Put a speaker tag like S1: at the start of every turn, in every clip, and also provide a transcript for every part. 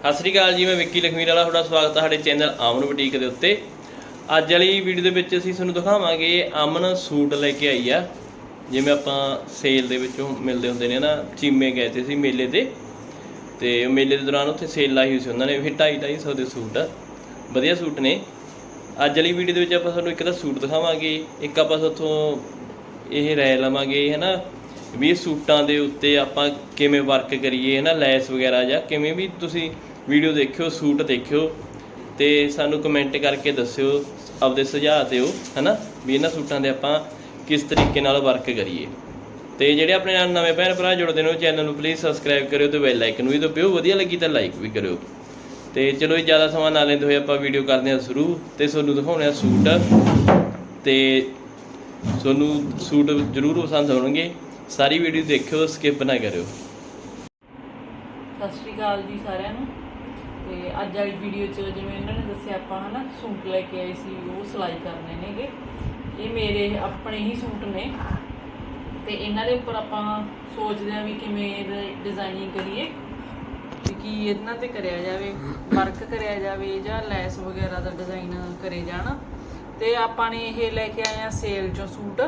S1: ਸਤਿ ਸ੍ਰੀ ਅਕਾਲ ਜੀ, ਮੈਂ ਵਿੱਕੀ ਲਖਮੀਰ ਵਾਲਾ, ਤੁਹਾਡਾ ਸਵਾਗਤ ਹੈ ਸਾਡੇ ਚੈਨਲ ਆਮਨ ਬੁਟੀਕ ਦੇ ਉੱਤੇ। ਅੱਜ ਵਾਲੀ ਵੀਡੀਓ ਦੇ ਵਿੱਚ ਅਸੀਂ ਤੁਹਾਨੂੰ ਦਿਖਾਵਾਂਗੇ ਅਮਨ ਸੂਟ ਲੈ ਕੇ ਆਈ ਆ, ਜਿਵੇਂ ਆਪਾਂ ਸੇਲ ਦੇ ਵਿੱਚੋਂ ਮਿਲਦੇ ਹੁੰਦੇ ਨੇ ਨਾ ਚੀਮੇ ਗਏ ਤੇ ਸੀ ਮੇਲੇ ਤੇ। ਤੇ ਮੇਲੇ ਦੇ ਦੌਰਾਨ ਉੱਥੇ ਸੇਲ ਲਾਈ ਹੋਈ ਸੀ ਉਹਨਾਂ ਨੇ ਫਿਰ 2.5 250 ਦੇ ਸੂਟ। ਵਧੀਆ ਸੂਟ ਨੇ। ਅੱਜ ਵਾਲੀ ਵੀਡੀਓ ਦੇ ਵਿੱਚ ਆਪਾਂ ਤੁਹਾਨੂੰ ਇੱਕ ਤਾਂ ਸੂਟ ਦਿਖਾਵਾਂਗੇ, ਇੱਕ ਆਪਾਂ ਉੱਥੋਂ ਇਹ ਰਾਏ ਲਵਾਂਗੇ ਹੈ ਨਾ ਵੀ ਸੂਟਾਂ ਦੇ ਉੱਤੇ ਆਪਾਂ ਕਿਵੇਂ ਵਰਕ ਕਰੀਏ ਹੈ ਨਾ ਲੈਸ ਵਗੈਰਾ ਜਾਂ ਕਿਵੇਂ ਵੀ ਤੁਸੀਂ ਵੀਡੀਓ ਦੇਖਿਓ, ਸੂਟ ਦੇਖਿਓ ਤੇ ਸਾਨੂੰ ਕਮੈਂਟ ਕਰਕੇ ਦੱਸਿਓ, ਆਪਦੇ ਸੁਝਾਅ ਦਿਓ ਹੈ ਨਾ ਵੀ ਇਹਨਾਂ ਸੂਟਾਂ ਦੇ ਆਪਾਂ ਕਿਸ ਤਰੀਕੇ ਨਾਲ ਵਰਕ ਕਰੀਏ। ਤੇ ਜਿਹੜੇ ਆਪਣੇ ਨਾਲ ਨਵੇਂ ਭੈਣ ਭਰਾ ਜੁੜਦੇ ਨੇ, ਉਹ ਚੈਨਲ ਨੂੰ ਪਲੀਜ਼ ਸਬਸਕ੍ਰਾਈਬ ਕਰਿਓ ਤੇ ਬੈਲ ਆਈਕਨ ਵੀ ਦਬਾਇਓ ਵਧੀਆ ਲੱਗੀ ਤਾਂ ਲਾਈਕ ਵੀ ਕਰਿਓ। ਤੇ ਚਲੋ ਜੀ, ਜ਼ਿਆਦਾ ਸਮਾਂ ਨਾ ਲੈਂਦੇ ਹੋਏ ਆਪਾਂ ਵੀਡੀਓ ਕਰਦੇ ਹਾਂ ਸ਼ੁਰੂ। ਤੇ ਤੁਹਾਨੂੰ ਦਿਖਾਉਣੇ ਆ ਸੂਟ। ਤੇ ਤੁਹਾਨੂੰ ਸੂਟ ਜ਼ਰੂਰ ਪਸੰਦ ਹੋਣਗੇ ਸਾਰੀ ਵੀਡੀਓ ਦੇਖਿਓ ਸਕਿਪ ਨਾ ਕਰਿਓ।
S2: ਸਤਿ ਸ਼੍ਰੀ ਅਕਾਲ ਜੀ ਸਾਰਿਆਂ ਨੂੰ। ਤੇ ਅੱਜ ਵਾਲੀ ਵੀਡੀਓ 'ਚ ਜਿਵੇਂ ਇਹਨਾਂ ਨੇ ਦੱਸਿਆ, ਆਪਾਂ ਹਨਾ ਸੂਟ ਲੈ ਕੇ ਆਏ ਸੀ, ਉਹ ਸਿਲਾਈ ਕਰਨੇ ਨੇਗੇ। ਇਹ ਮੇਰੇ ਆਪਣੇ ਹੀ ਸੂਟ ਨੇ। ਤੇ ਇਹਨਾਂ ਦੇ ਉੱਪਰ ਆਪਾਂ ਸੋਚਦੇ ਆ ਵੀ ਕਿਵੇਂ ਡਿਜ਼ਾਈਨਿੰਗ ਕਰੀਏ, ਵੀ ਕੀ ਇਹਨਾਂ ਤੇ ਕਰਿਆ ਜਾਵੇ ਵਰਕ ਕਰਿਆ ਜਾਵੇ ਜਾਂ ਲੈਸ ਵਗੈਰਾ ਦਾ ਡਿਜ਼ਾਈਨ ਕਰੇ ਜਾਣ। ਤੇ ਆਪਾਂ ਨੇ ਇਹ ਲੈ ਕੇ ਆਏ ਆ ਸੇਲ 'ਚੋਂ ਸੂਟ।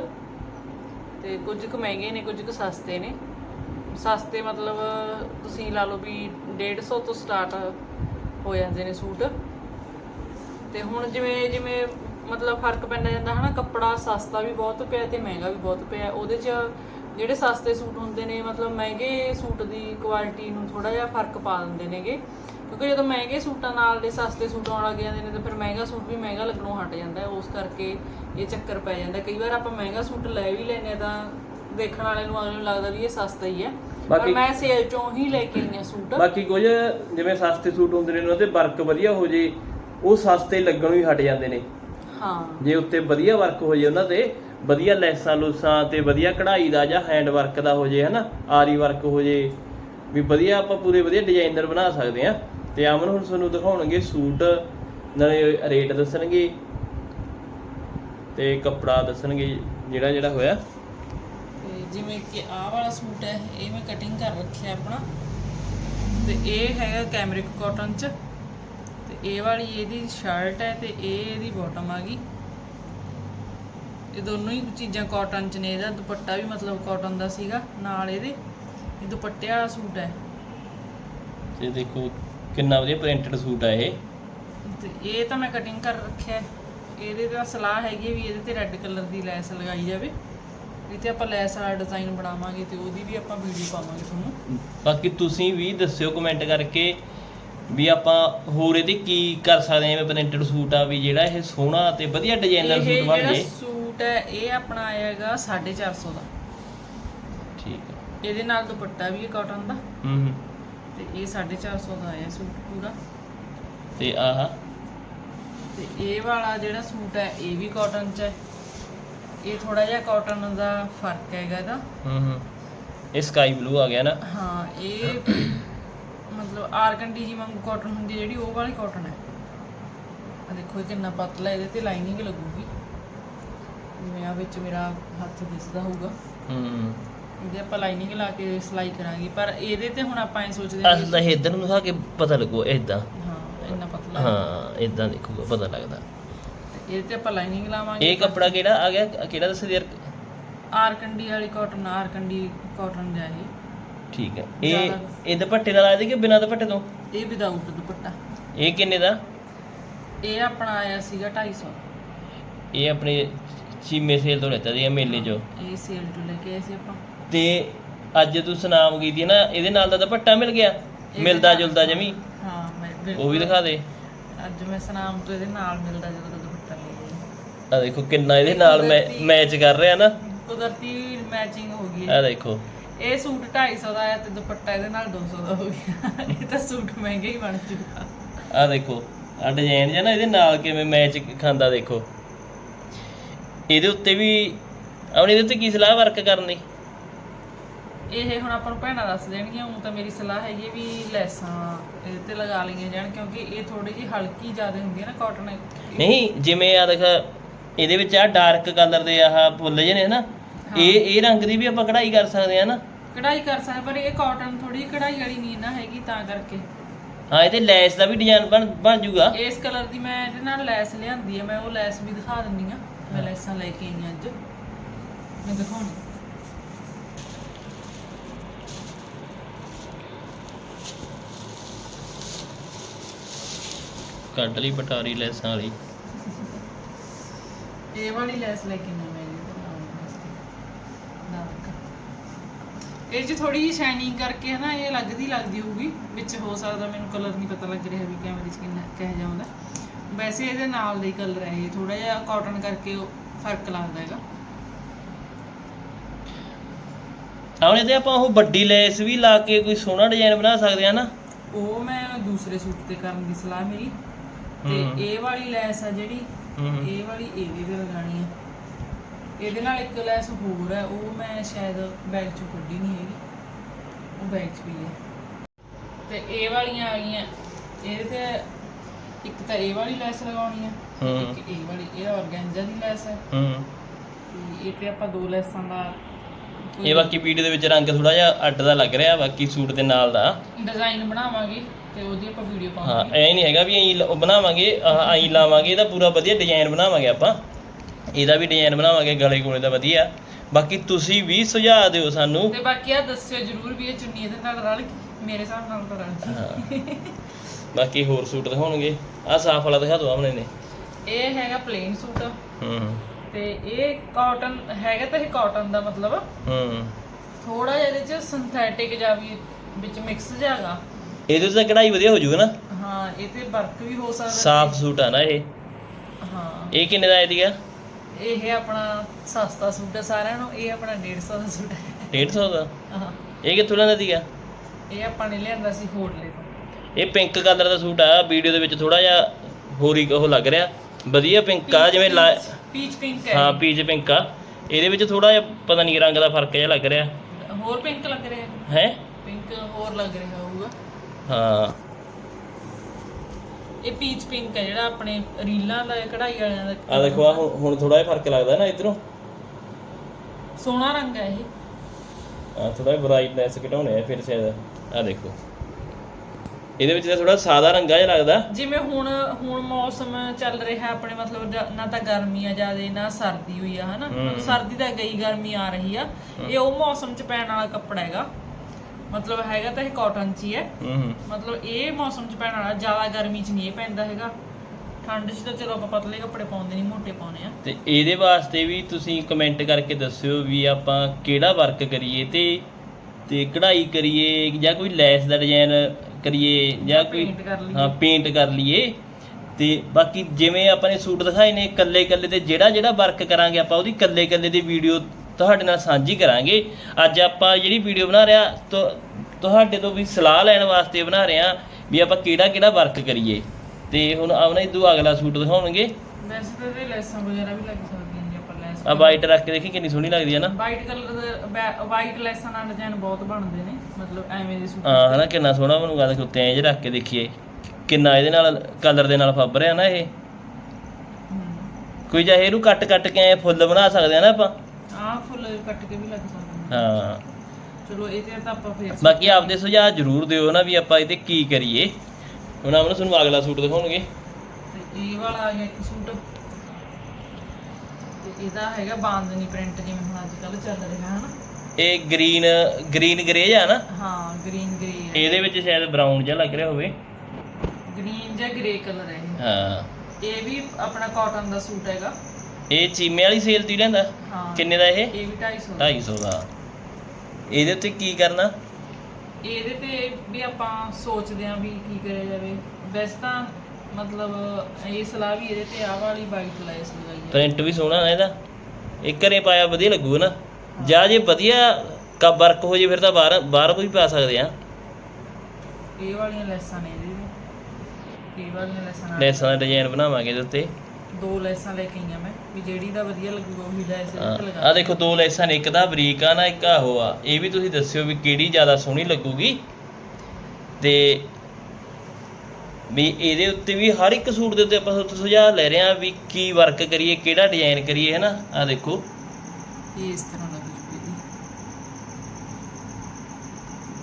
S2: ਤੇ ਕੁਝ ਕੁ ਮਹਿੰਗੇ ਨੇ, ਕੁਝ ਕੁ ਸਸਤੇ ਨੇ। ਸਸਤੇ ਮਤਲਬ ਤੁਸੀਂ ਲਾ ਲਓ ਵੀ 150 ਤੋਂ ਸਟਾਰਟ ਹੋ ਜਾਂਦੇ ਨੇ ਸੂਟ। ਤੇ ਹੁਣ ਜਿਵੇਂ ਜਿਵੇਂ ਮਤਲਬ ਫ਼ਰਕ ਪੈਂਦਾ ਜਾਂਦਾ ਹਨਾ, ਕੱਪੜਾ ਸਸਤਾ ਵੀ ਬਹੁਤ ਪਿਆ ਤੇ ਮਹਿੰਗਾ ਵੀ ਬਹੁਤ ਪਿਆ। ਉਹਦੇ 'ਚ ਜਿਹੜੇ ਸਸਤੇ ਸੂਟ ਹੁੰਦੇ ਨੇ, ਮਤਲਬ ਮਹਿੰਗੇ ਸੂਟ ਦੀ ਕੁਆਲਿਟੀ ਨੂੰ ਥੋੜਾ ਜਿਹਾ ਫ਼ਰਕ ਪਾ ਦਿੰਦੇ ਨੇਗੇ। ਕਿਉਂਕਿ ਜਦੋਂ ਮਹਿੰਗੇ ਸੂਟਾਂ ਨਾਲ ਦੇ ਸਸਤੇ ਸੂਟ ਆਉਣ ਲੱਗ ਜਾਂਦੇ ਨੇ, ਤਾਂ ਫਿਰ ਮਹਿੰਗਾ ਸੂਟ ਵੀ ਮਹਿੰਗਾ ਲੱਗਣੋਂ ਹਟ ਜਾਂਦਾ ਉਸ ਕਰਕੇ ਇਹ ਚੱਕਰ ਪੈ ਜਾਂਦਾ। ਕਈ ਵਾਰ ਆਪਾਂ ਮਹਿੰਗਾ ਸੂਟ ਲੈ ਵੀ ਲੈਨੇ ਆ ਤਾਂ ਦੇਖਣ ਵਾਲੇ ਨੂੰ ਅਗਲੇ ਨੂੰ ਲੱਗਦਾ ਵੀ ਇਹ ਸਸਤਾ ਹੀ ਹੈ। ਪਰ
S1: ਬਾਕੀ-
S2: ਮੈਂ ਸੇਲ ਚੋਂ ਹੀ ਲੈ ਕੇ ਆਈ ਆ ਸੂਟ।
S1: ਬਾਕੀ ਕੁਝ ਜਿਵੇਂ ਸਸਤੇ ਸੂਟ ਹੁੰਦੇ ਨੇ ਉਹਨਾਂ ਤੇ ਵਰਕ ਵਧੀਆ ਹੋ ਜੇ ਉਹ ਸਸਤੇ ਲੱਗਣੋਂ ਹੀ ਹਟ ਜਾਂਦੇ ਨੇ।
S2: ਹਾਂ।
S1: ਜੇ ਉੱਤੇ ਵਧੀਆ ਵਰਕ ਹੋ ਜੇ ਉਹਨਾਂ ਤੇ ਵਧੀਆ ਲੈਸਾਂ ਲੂਸਾਂ ਤੇ ਵਧੀਆ ਕਢਾਈ ਦਾ ਜਾਂ ਹੈਂਡ ਵਰਕ ਦਾ ਹੋ ਜੇ ਹਨਾ ਆਰੀ ਵਰਕ ਹੋ ਜੇ ਵੀ ਵਧੀਆ ਆਪਾਂ ਪੂਰੇ ਵਧੀਆ ਡਿਜ਼ਾਈਨਰ ਬਣਾ ਸਕਦੇ ਆ ਤੇ ਅਮਨ ਹੁਣ ਤੁਹਾਨੂੰ ਦਿਖਾਉਣਗੇ ਸੂਟ ਨਾਲੇ ਰੇਟ ਦੱਸਣਗੇ ਤੇ ਕੱਪੜਾ ਦੱਸਣਗੇ ਜਿਹੜਾ ਜਿਹੜਾ ਹੋਇਆ।
S2: ਜਿਵੇਂ ਕਿ ਆਹ ਵਾਲਾ ਸੂਟ ਹੈ ਇਹ ਮੈਂ ਕਟਿੰਗ ਕਰ ਰੱਖਿਆ ਆਪਣਾ। ਤੇ ਇਹ ਹੈਗਾ ਕੈਮਰਿਕ ਕਾਟਨ ਚ। ਤੇ ਇਹ ਵਾਲੀ ਇਹਦੀ ਸ਼ਰਟ ਹੈ ਤੇ ਇਹ ਇਹਦੀ ਬਾਟਮ ਆ ਗਈ। ਇਹ ਦੋਨੋਂ ਹੀ ਚੀਜ਼ਾਂ ਕਾਟਨ ਚ ਨੇ ਇਹਦਾ ਦੁਪੱਟਾ ਵੀ ਮਤਲਬ ਕਾਟਨ ਦਾ ਸੀਗਾ ਨਾਲ ਇਹਦੇ ਇਹ ਦੁਪੱਟੇ ਵਾਲਾ ਸੂਟ ਹੈ।
S1: ਤੇ ਦੇਖੋ ਕਿੰਨਾ ਵਧੀਆ ਪ੍ਰਿੰਟਡ ਸੂਟ ਆ ਇਹ।
S2: ਤੇ ਇਹ ਤਾਂ ਮੈਂ ਕਟਿੰਗ ਕਰ ਰੱਖਿਆ। ਇਹਦੇ ਤਾਂ ਸਲਾਹ ਹੈਗੀ ਵੀ ਇਹਦੇ ਤੇ ਰੈੱਡ ਕਲਰ ਦੀ ਲੈਸ ਲਗਾਈ ਜਾਵੇ। ਇਹ ਤੇ ਆਪਾਂ ਲੈਸ ਵਾਲਾ ਡਿਜ਼ਾਈਨ ਬਣਾਵਾਂਗੇ ਤੇ ਉਹਦੀ ਵੀ ਆਪਾਂ ਵੀਡੀਓ ਪਾਵਾਂਗੇ ਤੁਹਾਨੂੰ।
S1: ਬਾਕੀ ਤੁਸੀਂ ਵੀ ਦੱਸਿਓ ਕਮੈਂਟ ਕਰਕੇ ਵੀ ਆਪਾਂ ਹੋਰ ਇਹਦੇ ਕੀ ਕਰ ਸਕਦੇ ਹਾਂ ਜਿਵੇਂ ਪ੍ਰਿੰਟਡ ਸੂਟ ਆ ਵੀ ਜਿਹੜਾ ਇਹ ਸੋਹਣਾ ਤੇ ਵਧੀਆ ਡਿਜ਼ਾਈਨਰ
S2: ਇਹ
S1: ਸੂਟ ਬਣ
S2: ਜਿਹੜਾ
S1: ਜੇ।
S2: ਸੂਟ ਹੈ ਇਹ ਆਪਣਾ ਆਏਗਾ 450 ਦਾ।
S1: ਠੀਕ ਹੈ
S2: ਇਹਦੇ ਨਾਲ ਦੁਪੱਟਾ ਵੀ ਹੈ ਕਾਟਨ ਦਾ।
S1: ਹੂੰ ਹੂੰ
S2: ਤੇ ਇਹ 450 ਦਾ ਆਇਆ ਸੂਟ ਪੂਰਾ।
S1: ਤੇ ਆਹ
S2: ਤੇ ਇਹ ਵਾਲਾ ਜਿਹੜਾ ਸੂਟ ਹੈ ਇਹ ਵੀ ਕਾਟਨ ਚ ਹੈ। ਇਹ ਥੋੜਾ ਜਿਹਾ ਕਾਟਨ ਦਾ ਫ਼ਰਕ ਹੈਗਾ ਇਹਦਾ।
S1: ਹੂੰ ਹੂੰ। ਇਹ ਸਕਾਈ ਬਲੂ ਆ ਗਿਆ ਨਾ।
S2: ਹਾਂ ਇਹ ਮਤਲਬ ਆਰਗੰਡੀ ਜੀ ਵਾਂਗੂ ਕਾਟਨ ਹੁੰਦੀ ਜਿਹੜੀ ਉਹ ਵਾਲੀ ਕਾਟਨ ਹੈ। ਆ ਦੇਖੋ ਇਹ ਕਿੰਨਾ ਪਤਲਾ ਇਹਦੇ ਤੇ ਲਾਈਨਿੰਗ ਲੱਗੂਗੀ। ਜਿਵੇਂ ਆ ਵਿੱਚ ਮੇਰਾ ਹੱਥ ਦਿਸਦਾ ਹੋਊਗਾ।
S1: ਹੂੰ
S2: ਇਹਦੇ ਆਪਾਂ ਲਾਈਨਿੰਗ ਲਾ ਕੇ ਸਿਲਾਈ ਕਰਾਂਗੇ ਪਰ ਇਹਦੇ ਤੇ ਹੁਣ ਆਪਾਂ ਇਹ ਸੋਚਦੇ ਹਾਂ
S1: ਅਸਲ ਤਾਂ ਇਧਰ ਨੂੰ ਦਿਖਾ ਕੇ ਪਤਾ ਲੱਗੂ ਇਦਾਂ।
S2: ਹਾਂ ਇੰਨਾ ਪਤਲਾ ਹੈ।
S1: ਇਦਾਂ ਦੇਖੂਗਾ ਪਤਾ ਲੱਗਦਾ।
S2: ਇਹਦੇ ਤੇ ਆਪਾਂ ਲਾਈਨਿੰਗ ਲਾਵਾਂਗੇ।
S1: ਇਹ ਕੱਪੜਾ ਕਿਹੜਾ ਆ ਗਿਆ? ਕਿਹੜਾ ਦੱਸ ਯਾਰ?
S2: ਆਰਕੰਡੀ ਵਾਲੀ ਕਾਟਨ ਆਰਕੰਡੀ ਕਾਟਨ ਦਾ ਇਹ।
S1: ਠੀਕ ਹੈ। ਇਹ
S2: ਜ਼ਿਆਦਾ।
S1: ਇਹ ਦੁਪੱਟੇ ਨਾਲ ਆ ਜਾਏਗੀ ਬਿਨਾਂ ਦੁਪੱਟੇ ਤੋਂ?
S2: ਇਹ ਵਿਦਆਊਟ ਦੁਪੱਟਾ।
S1: ਇਹ ਕਿੰਨੇ ਦਾ?
S2: ਇਹ ਆਪਣਾ ਆਇਆ ਸੀਗਾ 250
S1: ਇਹ ਆਪਣੇ ਚੀਮੇ ਸੇਲ ਤੋਂ ਲੈਤਾ ਸੀ ਮੇਲੇ 'ਚੋਂ।
S2: ਇਹ ਸੇਲ ਤੋਂ ਲੈ ਕੇ ਆਏ ਸੀ ਆਪਾਂ।
S1: ਤੇ ਅੱਜ ਤੂੰ ਸੁਨਾਮ ਗਈ ਦੀ ਨਾ ਇਹਦੇ ਨਾਲ ਦਾ ਦੁਪੱਟਾ ਮਿਲ ਗਿਆ? ਮਿਲਦਾ ਜੁਲਦਾ ਜਮੀ?
S2: ਹਾਂ ਮੈਂ
S1: ਉਹ ਵੀ ਦਿਖਾ ਦੇ।
S2: ਅੱਜ ਮੈਂ ਸਨਾਮ ਤੋਂ ਇਹਦੇ ਨਾਲ ਮਿਲਦਾ ਜਦੋਂ
S1: ਆ ਦੇਖੋ ਕਿੰਨਾ ਇਹਦੇ ਨਾਲ ਮੈਚ ਕਰ ਰਿਹਾ ਨਾ।
S2: ਕੁਦਰਤੀ ਮੈਚਿੰਗ ਹੋ ਗਈ
S1: ਆ ਦੇਖੋ।
S2: ਇਹ ਸੂਟ 250 ਦਾ ਆਇਆ ਤੇ ਦੁਪੱਟਾ ਇਹਦੇ ਨਾਲ 200 ਦਾ ਹੋ ਗਿਆ। ਇਹ ਤਾਂ ਸੂਟ ਮਹਿੰਗਾ ਹੀ ਬਣ ਚੁੱਕਾ।
S1: ਆ ਦੇਖੋ ਆ ਡਿਜ਼ਾਈਨ ਜਿਹਾ ਨਾ ਇਹਦੇ ਨਾਲ ਕਿਵੇਂ ਮੈਚ ਖਾਂਦਾ ਦੇਖੋ। ਇਹਦੇ ਉੱਤੇ ਵੀ ਆਪਣੀ ਇਹਦੇ ਉੱਤੇ ਕੀ ਸਲਾਹ ਵਰਕ ਕਰਨ?
S2: ਇਹ ਹੁਣ ਆਪਾਂ ਨੂੰ ਭੈਣਾਂ ਦੱਸ ਦੇਣਗੀਆਂ ਉਹ ਤਾਂ ਮੇਰੀ ਸਲਾਹ ਹੈਗੀ ਵੀ ਲੈਸਾਂ ਇਹਦੇ ਤੇ ਲਗਾ ਲਈਆਂ ਜਾਣ ਕਿਉਂਕਿ ਇਹ ਥੋੜੀ ਜਿਹੀ ਹਲਕੀ ਜ਼ਿਆਦਾ ਹੁੰਦੀ ਹੈ ਨਾ ਕਾਟਨ
S1: ਨਹੀਂ ਜਿਵੇਂ ਆ ਦੇਖ ਇਹਦੇ ਵਿੱਚ ਆ ਡਾਰਕ ਕਲਰ ਦੇ ਆਹ ਫੁੱਲ ਜਿਹੇ ਨੇ ਨਾ ਇਹ ਇਹ ਰੰਗ ਦੀ ਵੀ ਆਪਾਂ ਕਢਾਈ ਕਰ ਸਕਦੇ ਆ ਨਾ?
S2: ਕਢਾਈ ਕਰ ਸਕਦੇ ਪਰ ਇਹ ਕਾਟਨ ਥੋੜੀ ਕਢਾਈ ਵਾਲੀ ਨਹੀਂ ਨਾ ਹੈਗੀ ਤਾਂ ਕਰਕੇ।
S1: ਹਾਂ ਇਹਦੇ ਲੈਸ ਦਾ ਵੀ ਡਿਜ਼ਾਈਨ ਬਣ ਬਣ ਜੂਗਾ।
S2: ਇਸ ਕਲਰ ਦੀ ਮੈਂ ਇਹਦੇ ਨਾਲ ਲੈਸ ਲਿਆਂਦੀ ਹੈ ਮੈਂ ਉਹ ਲੈਸ ਵੀ ਦਿਖਾ ਦਿੰਦੀ ਆ ਮੈਂ ਲੈਸਾਂ ਲੈ ਕੇ ਆਈ ਅੱਜ। ਮੈਂ ਦਿਖਾਉਣੀ।
S1: ਕੱਢ ਲਈ ਪਟਾਰੀ ਲੈਸਾਂ ਵਾਲੀ।
S2: ਇਹ ਵਾਲੀ ਲੈਸ ਲੈ ਕੇ ਹਾਂ ਮੈਂ ਇਹਦੇ ਨਾਲ ਵਾਸਤੇ। ਨਾਲ ਇਹ ਜੀ ਥੋੜੀ ਜਿਹੀ ਸ਼ਾਈਨਿੰਗ ਕਰਕੇ ਹੈ ਨਾ ਇਹ ਲੱਗਦੀ ਲੱਗਦੀ ਹੋਊਗੀ ਵਿੱਚ ਹੋ ਸਕਦਾ ਮੈਨੂੰ ਕਲਰ ਨਹੀਂ ਪਤਾ ਲੱਗ ਰਿਹਾ ਵੀ ਕੈਮਰੇ 'ਚ ਕਿੰਨਾ ਕਿਹੋ ਜਿਹਾ ਹੁੰਦਾ। ਵੈਸੇ ਇਹਦੇ ਨਾਲ ਦਾ ਕਲਰ ਹੈ ਇਹ ਥੋੜਾ ਜਿਹਾ ਕਾਟਨ ਕਰਕੇ ਫ਼ਰਕ ਲੱਗਦਾ ਹੈਗਾ।
S1: ਆਉਣੇ ਤੇ ਆਪਾਂ ਉਹ ਵੱਡੀ ਲੈਸ ਵੀ ਲਾ ਕੇ ਕੋਈ ਸੋਹਣਾ ਡਿਜ਼ਾਈਨ ਬਣਾ ਸਕਦੇ ਆ ਨਾ।
S2: ਉਹ ਮੈਂ ਦੂਸਰੇ ਸੂਟ ਤੇ ਕਰਨ ਦੀ ਸਲਾਹ ਮੇਰੀ। ਤੇ ਇਹ ਵਾਲੀ ਲੈਸ ਆ ਜਿਹੜੀ
S1: ਹੂੰ
S2: ਇਹ ਵਾਲੀ ਇਹਦੇ ਤੇ ਲਗਾਣੀ ਹੈ ਇਹਦੇ ਨਾਲ ਇੱਕ ਲੈਸ ਹੋਰ ਹੈ ਉਹ ਮੈਂ ਸ਼ਾਇਦ ਬੈਗ ਚੋਂ ਕੱਢੀ ਨਹੀਂ ਹੈਗੀ। ਉਹ ਬੈਗ 'ਚ ਪਈ ਹੈ ਤੇ ਇਹ ਵਾਲੀਆਂ ਆ ਗਈਆਂ। ਇਹਦੇ ਤੇ ਇੱਕ ਤਾਂ ਇਹ ਵਾਲੀ ਲੈਸ ਲਗਾਉਣੀ ਹੈ
S1: ਹੂੰ
S2: ਇੱਕ ਇਹ ਵਾਲੀ ਇਹ ਔਰਗੈਂਜਾ ਦੀ ਲੈਸ ਹੈ
S1: ਹੂੰ
S2: ਤੇ ਇਹ ਤੇ ਆਪਾਂ ਦੋ ਲੈਸਾਂ ਦਾ
S1: ਇਹ ਬਾਕੀ ਵੀਡੀਓ ਦੇ ਵਿੱਚ ਰੰਗ ਥੋੜਾ ਜਿਹਾ ਅੱਡ ਦਾ ਲੱਗ ਰਿਹਾ ਬਾਕੀ ਸੂਟ ਦੇ ਨਾਲ ਦਾ।
S2: ਡਿਜ਼ਾਈਨ ਬਣਾਵਾਂਗੇ। ਤੇ ਉਹਦੀ ਆਪਾਂ ਵੀਡੀਓ
S1: ਹਾਂ
S2: ਪਾਵਾਂਗੇ
S1: ਐ ਨਹੀਂ ਹੈਗਾ ਵੀ ਐਂ ਲ- ਬਣਾਵਾਂਗੇ ਐਂ ਲਾਵਾਂਗੇ ਇਹਦਾ ਪੂਰਾ ਵਧੀਆ ਡਿਜ਼ਾਈਨ ਬਣਾਵਾਂਗੇ ਆਪਾਂ। ਇਹਦਾ ਵੀ ਡਿਜ਼ਾਈਨ ਬਣਾਵਾਂਗੇ ਗਲੇ ਕੋਲੇ ਦਾ ਵਧੀਆ। ਬਾਕੀ ਤੁਸੀਂ ਵੀ ਸੁਝਾਅ ਦਿਓ ਸਾਨੂੰ।
S2: ਤੇ ਬਾਕੀ ਆ ਦੱਸਿਓ ਜਰੂਰ ਵੀ ਇਹ ਚੁੰਨੀ ਇਹਦੇ ਨਾਲ ਰਲ। ਮੇਰੇ ਹਿਸਾਬ ਨਾਲ ਤਾਂ ਰਲ।
S1: ਹਾਂ। ਬਾਕੀ ਹੋਰ ਸੂਟ ਦਿਖਾਉਣਗੇ। ਆਹ ਸਾਫ਼ ਵਾਲਾ ਦਿਖਾ ਦਿਓ ਆਪਣੇ ਨੇ।
S2: ਇਹ ਹੈਗਾ ਪਲੇਨ ਸੂਟ।
S1: ਹੂੰ।
S2: ਤੇ ਇਹ ਕਾਟਨ ਹੈਗਾ ਤਾਂ ਇਹ ਕਾਟਨ ਦਾ ਮਤਲਬ।
S1: ਹੂੰ।
S2: ਥੋੜਾ ਜਿਹਾ ਇਹਦੇ ਚ ਸਿੰਥੈਟਿਕ ਜਾਂ ਵੀ ਵਿੱਚ ਮਿਕਸ ਜਾਗਾ
S1: ਇਹਦੇ ਤੇ ਤਾਂ ਕਢਾਈ ਵਧੀਆ ਹੋ ਜਾਊਗਾ ਨਾ।
S2: ਹਾਂ ਇਹ ਤੇ ਵਰਕ ਵੀ ਹੋ ਸਕਦਾ
S1: ਸਾਫ਼ ਸੂਟ ਆ ਨਾ ਇਹ।
S2: ਹਾਂ।
S1: ਇਹ ਕਿੰਨੇ ਦਾ ਆਈਡੀਆ
S2: ਇਹ ਆਪਣਾ ਸਸਤਾ ਸੂਟ ਹੈ ਸਾਰਿਆਂ ਨੂੰ ਇਹ ਆਪਣਾ 150 ਦਾ ਸੂਟ ਹੈ
S1: 150 ਦਾ?
S2: ਹਾਂ।
S1: ਇਹ ਕਿੱਥੋਂ ਲੈਂਦਾ ਸੀਗਾ?
S2: ਇਹ ਆਪਾਂ ਨੇ ਲਿਆਂਦਾ ਸੀ ਹੋਟਲੇ ਤੋਂ।
S1: ਇਹ ਪਿੰਕ ਕਲਰ ਦਾ ਸੂਟ ਆ ਵੀਡੀਓ ਦੇ ਵਿੱਚ ਥੋੜਾ ਜਿਹਾ ਹੋਰ ਹੀ ਉਹ ਲੱਗ ਰਿਹਾ। ਵਧੀਆ ਪਿੰਕ ਆ ਜਿਵੇਂ ਲਾ-
S2: ਪੀਚ ਪਿੰਕ ਹੈ
S1: ਹਾਂ ਪੀਚ ਪਿੰਕ ਆ। ਇਹਦੇ ਵਿੱਚ ਥੋੜਾ ਜਿਹਾ ਪਤਾ ਨਹੀਂ ਰੰਗ ਦਾ ਫ਼ਰਕ ਜਿਹਾ ਲੱਗ ਰਿਹਾ।
S2: ਹੋਰ ਪਿੰਕ ਲੱਗ ਰਿਹਾ?
S1: ਹੈ?
S2: ਪਿੰਕ ਹੋਰ ਲੱਗ ਰਿਹਾ ਹੋਊਗਾ।
S1: ਹਾਂ।
S2: ਇਹ ਪੀਚ ਪਿੰਕ ਹੈ ਜਿਹੜਾ ਆਪਣੇ ਰੀਲਾਂ ਦਾ ਕਢਾਈ ਵਾਲਿਆਂ ਦਾ।
S1: ਆ ਦੇਖੋ ਆ ਹੁਣ- ਹੁਣ ਥੋੜਾ ਜਿਹਾ ਫ਼ਰਕ ਲੱਗਦਾ ਨਾ ਇਧਰੋਂ।
S2: ਸੋਹਣਾ ਰੰਗ ਹੈ ਇਹ।
S1: ਆ ਥੋੜਾ ਜਿਹਾ ਬ੍ਰਾਈਟਨੈਸ ਘਟਾਉਣੇ ਆ ਫਿਰ ਸ਼ਾਇਦ। ਆ ਦੇਖੋ। ਇਹਦੇ ਵਿੱਚ ਤਾਂ ਥੋੜਾ ਸਾਦਾ ਰੰਗਾ ਜਿਹਾ ਲੱਗਦਾ।
S2: ਜਿਵੇਂ ਹੁਣ ਹੁਣ ਮੌਸਮ ਚੱਲ ਰਿਹਾ ਆਪਣੇ ਮਤਲਬ ਨਾ ਤਾਂ ਗਰਮੀ ਆ ਜ਼ਿਆਦੇ ਨਾ ਸਰਦੀ ਹੋਈ ਆ ਹਨਾ। ਸਰਦੀ ਤਾਂ ਗਈ ਗਰਮੀ ਆ ਰਹੀ ਆ। ਇਹ ਉਹ ਮੌਸਮ ਚ ਪੈਣ ਵਾਲਾ ਕੱਪੜਾ ਹੈਗਾ। ਮਤਲਬ ਹੈਗਾ ਤਾਂ ਇਹ ਕਾਟਨ ਚ ਹੀ ਹੈ।
S1: ਹੂੰ ਹੂੰ।
S2: ਮਤਲਬ ਇਹ ਮੌਸਮ ਚ ਪੈਣ ਵਾਲਾ ਜ਼ਿਆਦਾ ਗਰਮੀ ਚ ਨਹੀਂ ਇਹ ਪੈਂਦਾ ਹੈਗਾ। ਠੰਡ ਚ ਤਾਂ ਚਲੋ ਆਪਾਂ ਪਤਲੇ ਕੱਪੜੇ ਪਾਉਂਦੇ ਨਹੀਂ ਮੋਟੇ ਪਾਉਨੇ ਆ
S1: ਤੇ ਇਹਦੇ ਵਾਸਤੇ ਵੀ ਤੁਸੀਂ ਕਮੈਂਟ ਕਰਕੇ ਦੱਸਿਓ ਵੀ ਆਪਾਂ ਕਿਹੜਾ ਵਰਕ ਕਰੀਏ ਤੇ ਤੇ ਕਢਾਈ ਕਰੀਏ ਜਾਂ ਕੋਈ ਲੈਸ ਦਾ ਡਿਜ਼ਾਈਨ ਕਰੀਏ ਜਾਂ ਕੋਈ
S2: Paint ਕਰ ਲਈਏ।
S1: ਹਾਂ ਪੇਂਟ ਕਰ ਲਈਏ। ਤੇ ਬਾਕੀ ਜਿਵੇਂ ਆਪਾਂ ਨੇ ਸੂਟ ਦਿਖਾਏ ਨੇ ਇਕੱਲੇ ਇਕੱਲੇ ਤੇ ਜਿਹੜਾ ਜਿਹੜਾ ਵਰਕ ਕਰਾਂਗੇ ਆਪਾਂ ਉਹਦੀ ਇਕੱਲੇ ਇਕੱਲੇ ਦੀ ਵੀਡੀਓ ਤੁਹਾਡੇ ਨਾਲ ਸਾਂਝੀ ਕਰਾਂਗੇ। ਅੱਜ ਆਪਾਂ ਜਿਹੜੀ ਵੀਡੀਓ ਬਣਾ ਰਿਹਾ ਤੁਹਾਡੇ ਤੋਂ ਵੀ ਸਲਾਹ ਲੈਣ ਵਾਸਤੇ ਬਣਾ ਰਹੇ ਵੀ ਆਪਾਂ ਕਿਹੜਾ ਕਿਹੜਾ ਵਰਕ ਕਰੀਏ। ਤੇ ਹੁਣ ਆਉਣਾ ਇਦੋਂ ਅਗਲਾ ਸੂਟ ਦਿਖਾਉਣਗੇ।
S2: ਵੈਸੇ ਤਾਂ ਇਹਦੇ ਲੈਸਾਂ ਵਗੈਰਾ ਵੀ ਲੱਗ ਸਕਦੀਆਂ ਜੇ ਆਪਾਂ ਲੈਸ
S1: ਆ ਵਾਈਟ ਰੱਖ ਕੇ ਦੇਖੀ ਕਿੰਨੀ ਸੋਹਣੀ ਲੱਗਦੀ ਹੈ ਨਾ।
S2: ਵਾਈਟ ਕਲਰ ਦੇ ਵਾਈਟ ਲੈਸਾਂ ਨਾਲ ਡਿਜ਼ਾਈਨ ਬਹੁਤ ਬਣਦੇ ਨੇ ਮਤਲਬ ਐਵੇਂ ਦੇ ਸੂਟ।
S1: ਹਾਂ ਹਨਾ ਕਿੰਨਾ ਸੋਹਣਾ ਬਣੂਗਾ ਦੇਖੋ ਉੱਤੇ ਇੰਜ ਰੱਖ ਕੇ ਦੇਖੀਏ। ਕਿੰਨਾ ਇਹਦੇ ਨਾਲ ਕਲਰ ਦੇ ਨਾਲ ਫੱਬ ਰਿਹਾ ਨਾ ਇਹ। ਕੋਈ ਚਾਹੇ ਇਹਨੂੰ ਕੱਟ ਕੱਟ ਕੇ ਐ ਫੁੱਲ ਬਣਾ ਸਕਦੇ ਆ ਨਾ ਆਪਾਂ।
S2: ਆਹ ਫੁੱਲ ਕੱਟ ਕੇ ਵੀ ਲੱਗ ਸਕਦੇ ਨੇ।
S1: ਹਾਂ।
S2: ਚਲੋ ਇਹ ਤੇ ਤਾਂ ਆਪਾਂ ਫੇਰ
S1: ਬਾਕੀ ਆਪਦੇ ਸੁਝਾਅ ਜ਼ਰੂਰ ਦਿਓ ਨਾ ਵੀ ਆਪਾਂ ਇਹਦੇ ਕੀ ਕਰੀਏ। ਹੁਣ ਆਮਨ ਤੁਹਾਨੂੰ ਅਗਲਾ ਸੂਟ ਦਿਖਾਉਣਗੇ।
S2: ਤੇ ਇਹ ਵਾਲਾ ਆ ਗਿਆ ਇੱਕ ਸੂਟ। ਤੇ ਇਹਦਾ ਹੈਗਾ ਬਾਂਦਨੀ ਪ੍ਰਿੰਟ ਜਿਵੇਂ ਹੁਣ ਅੱਜ ਕੱਲ ਚੱਲ ਰਿਹਾ ਹਨਾ?
S1: ਇਹ ਗ੍ਰੀਨ ਗ੍ਰੀਨ ਗ੍ਰੇ ਆ ਨਾ?
S2: ਹਾਂ ਗ੍ਰੀਨ ਗ੍ਰੇ ਹੈ
S1: ਇਹਦੇ ਵਿੱਚ ਸ਼ਾਇਦ ਬਰਾਊਨ ਜਿਹਾ ਲੱਗ ਰਿਹਾ ਹੋਵੇ।
S2: ਗ੍ਰੀਨ ਜਾਂ ਗ੍ਰੇ ਕਲਰ ਹੈ।
S1: ਹਾਂ।
S2: ਇਹ ਵੀ ਆਪਣਾ ਕਾਟਨ ਦਾ ਸੂਟ ਹੈਗਾ।
S1: ਇਹ ਚੀਮੇ ਵਾਲੀ ਸੇਲ ਤੋਂ ਲੈਂਦਾ?
S2: ਹਾਂ।
S1: ਕਿੰਨੇ ਦਾ ਇਹ?
S2: ਇਹ ਵੀ 250 ਦਾ।
S1: 250 ਦਾ। ਇਹਦੇ ਉੱਤੇ ਕੀ ਕਰਨਾ?
S2: ਇਹਦੇ ਤੇ ਵੀ ਆਪਾਂ ਸੋਚਦੇ ਆਂ ਵੀ ਕੀ ਕਰਿਆ ਜਾਵੇ। ਵੈਸੇ ਤਾਂ ਮਤਲਬ ਇਹ ਸਲਾਹ ਵੀ ਇਹਦੇ ਤੇ ਆਹ ਵਾਲੀ ਵਾਈਟ ਲੈਸ ਲਗਾਈ ਹੈ
S1: ਪ੍ਰਿੰਟ ਵੀ ਸੋਹਣਾ ਨਾ ਇਹਦਾ। ਇਹ ਘਰੇ ਪਾਇਆ ਵਧੀਆ ਲੱਗੂ ਨਾ। ਜਾਂ ਜੇ ਵਧੀਆ ਕਾ ਵਰਕ ਹੋ ਜੇ ਫਿਰ ਤਾਂ ਬਾਹਰ ਬਾਹਰ ਵੀ ਪਾ ਸਕਦੇ ਆ।
S2: ਇਹ ਵਾਲੀਆਂ ਲੈਸਾਂ ਨੇ ਇਹਦੇ ਇਹ ਵਾਲੀਆਂ ਲੈਸਾਂ
S1: ਲੈਸਾਂ ਦਾ ਡਿਜ਼ਾਈਨ ਬਣਾਵਾਂਗੇ ਇਹਦੇ ਉੱਤੇ।
S2: ਦੋ ਲੈਸਾਂ ਲੈ ਕੇ ਆਈਆਂ ਮੈਂ ਵੀ ਜਿਹੜੀ ਦਾ ਵਧੀਆ ਲੱਗੂਗਾ ਉਹੀ ਲੈਸ ਇਹਦੇ ਤੇ
S1: ਆ
S2: ਲਗਾ
S1: ਦੇਖੋ ਦੋ ਲੈਸਾਂ ਨੇ ਇੱਕ ਦਾ ਬਰੀਕ ਆ ਨਾ ਇੱਕ ਆਹੋ ਆ। ਇਹ ਵੀ ਤੁਸੀਂ ਦੱਸਿਓ ਵੀ ਕਿਹੜੀ ਜ਼ਿਆਦਾ ਸੋਹਣੀ ਲੱਗੂਗੀ। ਤੇ ਵੀ ਇਹਦੇ ਉੱਤੇ ਵੀ ਹਰ ਇੱਕ ਸੂਟ ਦੇ ਉੱਤੇ ਆਪਾਂ ਤੁਹਾਨੂੰ ਸੁਝਾਅ ਲੈ ਰਹੇ ਆ ਵੀ ਕੀ ਵਰਕ ਕਰੀਏ ਕਿਹੜਾ ਡਿਜ਼ਾਈਨ ਕਰੀਏ ਹੈ ਨਾ ਆ ਦੇਖੋ।
S2: ਇਹ ਇਸ ਤਰ੍ਹਾਂ ਲੱਗ ਜੂਗੀ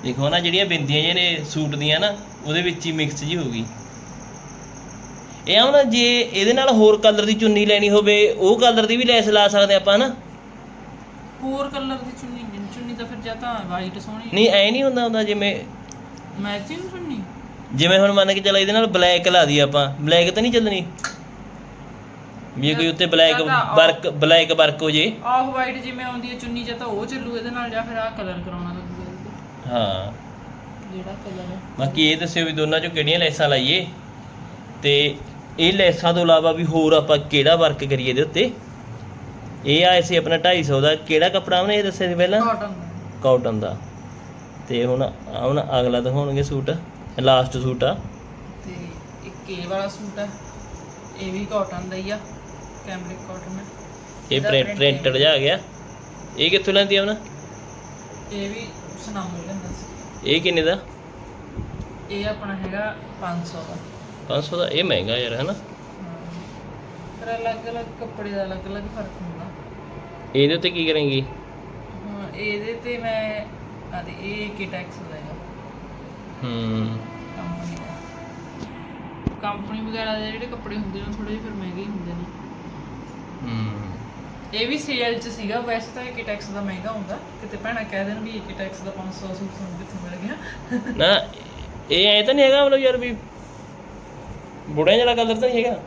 S1: ਦੇਖੋ ਨਾ ਜਿਹੜੀਆਂ ਬਿੰਦੀਆਂ ਜਿਹੇ ਨੇ ਸੂਟ ਦੀਆਂ ਨਾ ਉਹਦੇ ਵਿੱਚ ਹੀ ਮਿਕਸ ਜੀ ਹੋਊਗੀ ਇਹ ਆ ਨਾ ਜੇ ਇਹਦੇ ਨਾਲ ਹੋਰ ਕਲਰ ਦੀ ਚੁੰਨੀ ਲੈਣੀ ਹੋਵੇ ਉਹ ਕਲਰ ਦੀ ਵੀ ਲੈਸ ਲਾ ਸਕਦੇ ਆਪਾਂ ਹਨਾ
S2: ਹੋਰ ਕਲਰ ਦੀ ਚੁੰਨੀ ਚੁੰਨੀ ਤਾਂ ਫਿਰ ਜਾਂ ਤਾਂ ਵਾਈਟ ਸੋਹਣੀ
S1: ਨਹੀਂ ਐ ਨਹੀਂ ਹੁੰਦਾ ਹੁੰਦਾ ਜਿਵੇਂ
S2: ਮੈਚਿੰਗ ਚੁੰਨੀ?
S1: ਜਿਵੇਂ ਹੁਣ ਮੰਨ ਕੇ ਚੱਲ ਇਹਦੇ ਨਾਲ ਬਲੈਕ ਲਾ ਦੀ ਆਪਾਂ। ਬਲੈਕ ਤਾਂ ਨਹੀਂ ਚੱਲਣੀ। ਵੀ ਇਹ ਕੋਈ ਉੱਤੇ ਬਲੈਕ
S2: ਜਾਂ ਤਾਂ ਉਹ-
S1: ਵਰਕ ਬਲੈਕ ਵਰਕ ਹੋ ਜੇ।
S2: ਆਫ ਵਾਈਟ ਜਿਵੇਂ ਆਉਂਦੀ ਹੈ ਚੁੰਨੀ ਜਾਂ ਤਾਂ ਉਹ ਚੱਲੂ ਇਹਦੇ ਨਾਲ ਜਾਂ ਫਿਰ ਆਹ ਕਲਰ ਕਰਾਉਣਾ ਲੱਗੂਗਾ ਇਹਦੇ ਤੇ।
S1: ਹਾਂ।
S2: ਜਿਹੜਾ ਕਲਰ ਹੈ।
S1: ਬਾਕੀ ਇਹ ਦੱਸਿਓ ਵੀ ਦੋਨਾਂ ਚੋਂ ਕਿਹੜੀਆਂ ਲੈਸਾਂ ਲਾਈਏ। ਤੇ ਇਹ ਲੈਸਾਂ ਤੋਂ ਇਲਾਵਾ ਵੀ ਹੋਰ ਆਪਾਂ ਕਿਹੜਾ ਵਰਕ ਕਰੀਏ ਇਹਦੇ ਉੱਤੇ? ਇਹ ਆਏ ਸੀ ਆਪਣਾ 250 ਦਾ ਕਿਹੜਾ ਕੱਪੜਾ ਉਹਨੇ ਇਹ ਦੱਸਿਆ ਸੀ ਪਹਿਲਾਂ?
S2: ਕਾਟਨ
S1: ਕਾਟਨ ਦਾ। ਤੇ ਹੁਣ ਹੁਣ ਅਗਲਾ ਦਿਖਾਉਣਗੇ ਸੂਟ ਲਾਸਟ ਸੂਟ ਆ।
S2: ਤੇ ਇੱਕ ਇਹ ਵਾਲਾ ਸੂਟ ਹੈ ਇਹ ਵੀ ਕਾਟਨ ਦਾ ਹੀ ਆ ਕੈਮਰਿਕ ਕਾਟਨ ਹੈ
S1: ਇਹ ਪ੍ਰਿੰਟਡ ਜਾ ਆ ਗਿਆ। ਇਹ ਕਿੱਥੋਂ ਲੈਂਦੀ ਆ ਹੁਣ?
S2: ਇਹ ਵੀ ਸੁਨਾਮੋ ਲੈਂਦਾ ਸੀ।
S1: ਇਹ ਕਿੰਨੇ ਦਾ?
S2: ਇਹ ਆਪਣਾ ਹੈਗਾ 500 ਦਾ।
S1: 500 ਦਾ ਇਹ ਮਹਿੰਗਾ ਯਾਰ ਹੈ। ਨਾ।
S2: ਪਰ ਅਲੱਗ-ਅਲੱਗ ਕੱਪੜੇ ਦਾ ਅਲੱਗ-ਅਲੱਗ ਫ਼ਰਕ ਹੁੰਦਾ।
S1: ਇਹਦੇ ਉੱਤੇ ਕੀ ਕਰਾਂਗੀ?
S2: ਹਾਂ ਇਹਦੇ ਤੇ ਮੈਂ ਆ ਦੇ ਇਹ ਕਿਟੈਕਸ ਦਾ ਹੈਗਾ।
S1: ਹੂੰ।
S2: ਕੰਪਨੀ ਦਾ। ਕੰਪਨੀ ਵਗੈਰਾ ਦੇ ਜਿਹੜੇ ਕੱਪੜੇ ਹੁੰਦੇ ਨੇ ਥੋੜੇ ਜਿਹੇ ਫਿਰ ਮਹਿੰਗੇ ਹੁੰਦੇ ਨੇ।
S1: ਹੂੰ।
S2: ਇਹ ਵੀ ਸੇਲ 'ਚ ਸੀਗਾ ਵੈਸੇ ਤਾਂ ਇਹ ਕਿਟੈਕਸ ਦਾ ਮਹਿੰਗਾ ਹੁੰਦਾ। ਕਿਤੇ ਭੈਣਾ ਕਹਿ ਦੇਣ ਵੀ ਇਹ ਕਿਟੈਕਸ ਦਾ 500 ਸੂਟ ਸਾਨੂੰ ਕਿੱਥੋਂ ਮਿਲ ਗਿਆ।
S1: ਨਾ ਇਹ ਐ ਤਾਂ ਨਹੀਂ ਹੈਗਾ ਮਤਲਬ ਯਾਰ ਵੀ ਬੁੜਿਆਂ ਜਿਹੜਾ ਕਲਰ ਤਾਂ ਨਹੀਂ ਹੈਗਾ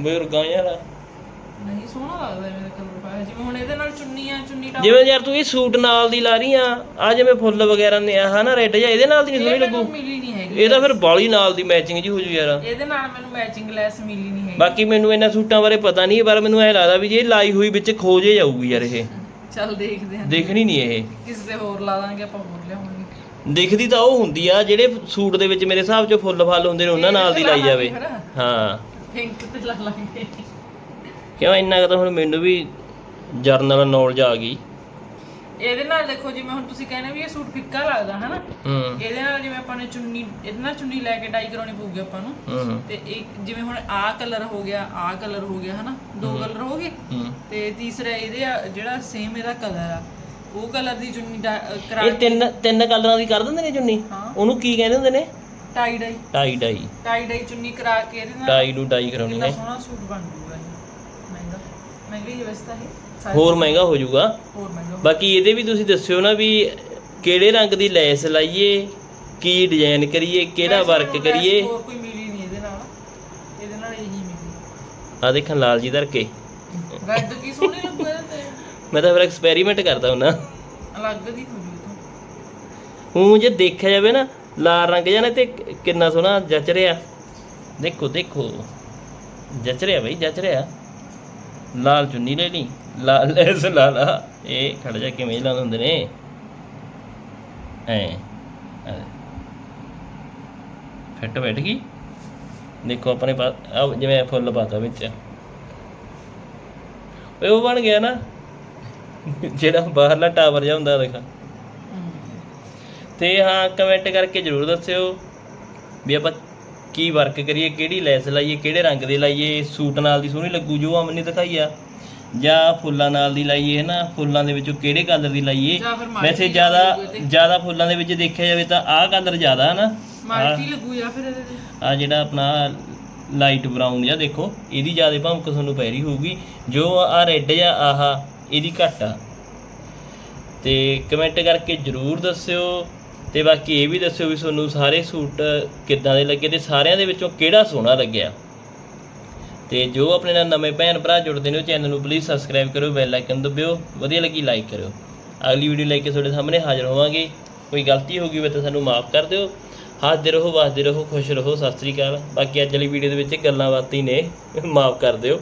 S1: ਬਜ਼ੁਰਗਾਂ ਵਾਲਾ।
S2: ਨਹੀਂ ਸੋਹਣਾ ਲੱਗਦਾ ਦਾ ਕਲਰ ਪਾਇਆ। ਜਿਵੇਂ ਹੁਣ ਇਹਦੇ ਨਾਲ ਚੁੰਨੀ ਆ ਚੁੰਨੀ ਟਾਪ
S1: ਜਿਵੇਂ ਯਾਰ ਤੂੰ ਇਹ ਸੂਟ ਨਾਲ ਦੀ ਲਾ ਰਹੀ ਆ ਆ ਜਿਵੇਂ ਫੁੱਲ ਵਗੈਰਾ ਨੇ ਆ ਹਨਾ ਰੈੱਡ ਜਾਂ ਇਹਦੇ ਨਾਲ ਦੀ ਨਹੀਂ ਸੋਹਣੀ ਲੱਗੂ।
S2: ਮਿਲੀ ਨਹੀਂ ਹੈਗੀ।
S1: ਇਹ ਤਾਂ ਫਿਰ ਬਾਲੀ ਨਾਲ ਦੀ ਮੈਚਿੰਗ ਜੀ ਹੋ ਜੂ ਯਾਰ।
S2: ਇਹਦੇ ਨਾਲ ਮੈਨੂੰ ਮੈਚਿੰਗ ਲੈਸ ਮਿਲੀ ਨਹੀਂ ਹੈਗੀ।
S1: ਬਾਕੀ ਮੈਨੂੰ ਇਹਨਾਂ ਸੂਟਾਂ ਬਾਰੇ ਪਤਾ ਨਹੀਂ ਪਰ ਮੈਨੂੰ ਐ ਲੱਗਦਾ ਵੀ ਜੇ ਲਾਈ ਹੋਈ ਵਿੱਚ ਖੋਜੇ ਜਾਊਗੀ ਯਾਰ ਇਹ।
S2: ਚੱਲ ਦੇਖਦੇ ਹਾਂ।
S1: ਦੇਖਣੀ ਨਹੀਂ ਇਹ।
S2: ਕਿਸੇ ਦੇ ਹੋਰ ਲਾ ਦਾਂਗੇ ਆਪਾਂ ਹੋਰ ਲਿਆਵਾਂਗੇ।
S1: ਦਿਖਦੀ ਤਾਂ ਉਹ ਹੁੰਦੀ ਆ ਜਿਹੜੇ ਸੂਟ ਦੇ ਵਿੱਚ ਮੇਰੇ ਹਿਸਾਬ 'ਚ ਫੁੱਲ ਫਲ ਹੁੰਦੇ ਨੇ ਉਹਨਾਂ ਨਾਲ ਦੀ ਲਾਈ ਜਾਵੇ। ਹਾਂ।
S2: ਪਿੰਕ ਤੇ ਲਾ ਲਾਂਗੇ।
S1: ਕਿਉਂ ਇੰਨਾ ਕੁ ਤਾਂ ਹੁਣ ਮੈਨੂੰ ਵੀ ਜਰਨਲ ਨੌਲੇਜ ਆ ਗਈ।
S2: ਇਹਦੇ ਨਾਲ ਦੇਖੋ ਜਿਵੇਂ ਹੁਣ ਤੁਸੀਂ ਕਹਿੰਦੇ ਵੀ ਇਹ ਸੂਟ ਫਿੱਕਾ ਲੱਗਦਾ ਹਨਾ?
S1: ਹੂੰ।
S2: ਇਹਦੇ ਨਾਲ ਜਿਵੇਂ ਆਪਾਂ ਨੇ ਚੁੰਨੀ ਇਹਦੇ ਨਾਲ ਚੁੰਨੀ ਲੈ ਕੇ ਡਾਈ ਕਰਾਉਣੀ ਪਊਗੀ ਆਪਾਂ ਨੂੰ। ਤੇ ਇੱਕ ਜਿਵੇਂ ਹੁਣ ਆਹ ਕਲਰ ਹੋ ਗਿਆ ਆਹ ਕਲਰ ਹੋ ਗਿਆ ਹਨਾ? ਦੋ ਕਲਰ ਹੋ ਗਏ। ਤੇ ਤੀਸਰਾ ਇਹਦੇ ਜਿਹੜਾ ਸੇਮ ਇਹਦਾ ਕਲਰ ਆ। ਉਹ ਕਲਰ ਦੀ ਚੁੰਨੀ ਡਾ- ਕਰਾ
S1: ਇਹ ਤਿੰਨ ਤਿੰਨ ਕਲਰਾਂ ਦੀ ਕਰ ਦਿੰਦੇ ਨੇ ਚੁੰਨੀ?
S2: ਹਾਂ।
S1: ਉਹਨੂੰ ਕੀ ਕਹਿੰਦੇ ਹੁੰਦੇ ਨੇ?
S2: Tie dye.
S1: Tie dye.
S2: Tie dye ਚੁੰਨੀ ਕਰਾ ਕੇ ਇਹਦੇ ਨਾਲ
S1: ਟਾਈ ਨੂੰ ਡਾਈ ਕਰਾਉਣੀ
S2: ਕਿੰਨਾ
S1: ਹੈ।
S2: ਸੋਹਣਾ ਸੂਟ ਬਣ ਜੂਗਾ ਇਹ। ਮਹਿੰਗਾ। ਮਹਿੰਗਾ ਹੀ ਹੈ ਸਾਰਾ
S1: ਹੋਰ ਮਹਿੰਗਾ ਹੋ ਜਾਊਗਾ
S2: ਹੋਰ ਮਹਿੰਗਾ
S1: ਬਾਕੀ ਇਹਦੇ ਵੀ ਤੁਸੀਂ ਦੱਸਿਓ ਨਾ ਵੀ ਕਿਹੜੇ ਰੰਗ ਦੀ ਲੈਸ ਲਾਈਏ ਕੀ ਡਿਜ਼ਾਈਨ ਕਰੀਏ ਕਿਹੜਾ
S2: ਵੈਸੇ
S1: ਵਰਕ
S2: ਮੈਨੂੰ
S1: ਕਰੀਏ।
S2: ਹੋਰ ਕੋਈ ਮਿਲੀ ਨਹੀਂ ਇਹਦੇ ਨਾਲ। ਇਹਦੇ ਨਾਲ ਇਹੀ ਮਿਲੀ।
S1: ਆ ਦੇਖਣ ਲਾਲ ਜੀ ਧਰ ਕੇ।
S2: ਰੈੱਡ ਕੀ ਸੋਹਣੀ ਲੱਗੂ
S1: ਮੈਂ ਤਾਂ ਫਿਰ ਐਕਸਪੈਰੀਮੈਂਟ ਕਰਦਾ ਹੁੰਨਾ
S2: ਅਲੱਗ ਦੀ ਹੋ ਜੂ ਤੋਂ
S1: ਹੂੰ ਜੇ ਦੇਖਿਆ ਜਾਵੇ ਨਾ ਲਾਲ ਰੰਗ ਜਾਂ ਤੇ ਕਿੰਨਾ ਸੋਹਣਾ ਜਚ ਰਿਹਾ। ਦੇਖੋ ਦੇਖੋ। ਜਚ ਰਿਹਾ ਬਈ ਜਚ ਰਿਹਾ। ਲਾਲ ਚੁੰਨੀ ਲੈ ਲਈ। ਲਾਲ ਲੈਸ ਲਾ ਲਾ। ਇਹ ਖੜ ਜਾ ਕਿਵੇਂ ਲਾਉਂਦੇ ਹੁੰਦੇ ਨੇ? ਐ। ਫਿੱਟ ਬੈਠ ਗਈ। ਦੇਖੋ ਆਪਣੇ ਪਾਸ ਜਿਵੇਂ ਫੁੱਲ ਪਾਤਾ ਵਿੱਚ। ਉਹ ਬਣ ਗਿਆ ਨਾ। ਜਿਹੜਾ ਬਾਹਰਲਾ ਟਾਵਰ ਜਿਹਾ ਹੁੰਦਾ ਦੇਖਾ। ਤੇ ਹਾਂ ਕਮੈਂਟ ਕਰਕੇ ਜਰੂਰ ਦੱਸਿਓ ਵੀ ਆਪਾਂ ਕੀ ਵਰਕ ਕਰੀਏ ਕਿਹੜੀ ਲੈਸ ਲਾਈਏ ਕਿਹੜੇ ਰੰਗ ਦੀ ਲਾਈਏ ਸੂਟ ਨਾਲ ਦੀ ਸੋਹਣੀ ਲੱਗੂ ਜੋ ਅਮਨ ਨੇ ਦਿਖਾਈ ਆ। ਜਾਂ ਫੁੱਲਾਂ ਨਾਲ ਦੀ ਲਾਈਏ ਹੈ ਨਾ ਫੁੱਲਾਂ ਦੇ ਵਿੱਚੋਂ ਕਿਹੜੇ ਕਲਰ ਦੀ ਲਾਈਏ? ਵੈਸੇ ਜ਼ਿਆਦਾ। ਜ਼ਿਆਦਾ ਫੁੱਲਾਂ ਦੇ ਵਿੱਚ ਦੇਖਿਆ ਜਾਵੇ ਤਾਂ ਆਹ ਕਲਰ ਜ਼ਿਆਦਾ ਹੈ ਨਾ
S2: ਮਲਟੀ ਲੱਗੂ ਜਾਂ ਫਿਰ ਇਹਦੇ ਤੇ?
S1: ਆ ਜਿਹੜਾ ਆਪਣਾ ਲਾਈਟ ਬਰਾਊਨ ਜਿਹਾ ਦੇਖੋ ਇਹਦੀ ਜ਼ਿਆਦਾ ਭਮਕ ਤੁਹਾਨੂੰ ਪੈ ਰਹੀ ਹੋਊਗੀ। ਜੋ ਆ ਰੈੱਡ ਜਾਂ ਆਹ ਇਹਦੀ ਘੱਟ ਆ। ਤੇ ਕਮੈਂਟ ਕਰਕੇ ਜਰੂਰ ਦੱਸਿਓ ਤੇ ਬਾਕੀ ਇਹ ਵੀ ਦੱਸਿਓ ਵੀ ਤੁਹਾਨੂੰ ਸਾਰੇ ਸੂਟ ਕਿੱਦਾਂ ਦੇ ਲੱਗੇ ਤੇ ਸਾਰਿਆਂ ਦੇ ਵਿੱਚੋਂ ਕਿਹੜਾ ਸੋਹਣਾ ਲੱਗਿਆ। ਤੇ ਜੋ ਆਪਣੇ ਨਾਲ ਨਵੇਂ ਭੈਣ ਭਰਾ ਜੁੜਦੇ ਨੇ ਉਹ ਚੈਨਲ ਨੂੰ ਪਲੀਜ਼ ਸਬਸਕ੍ਰਾਈਬ ਕਰੋ ਬੈਲ ਆਈਕਨ ਦਬਾਇਓ ਵਧੀਆ ਲੱਗੀ ਲਾਈਕ ਕਰਿਓ। ਅਗਲੀ ਵੀਡੀਓ ਲੈ ਕੇ ਤੁਹਾਡੇ ਸਾਹਮਣੇ ਹਾਜ਼ਰ ਹੋਵਾਂਗੇ। ਕੋਈ ਗਲਤੀ ਹੋ ਗਈ ਹੋਵੇ ਤਾਂ ਸਾਨੂੰ ਮਾਫ ਕਰ ਦਿਓ। ਹੱਸਦੇ ਰਹੋ ਵਸਦੇ ਰਹੋ, ਖੁਸ਼ ਰਹੋ। ਸਤਿ ਸ੍ਰੀ ਅਕਾਲ। ਬਾਕੀ ਅੱਜ ਵਾਲੀ ਵੀਡੀਓ ਦੇ ਵਿੱਚ ਗੱਲਾਂ ਬਾਤਾਂ ਹੀ ਨੇ। ਮਾਫ ਕਰ ਦਿਓ।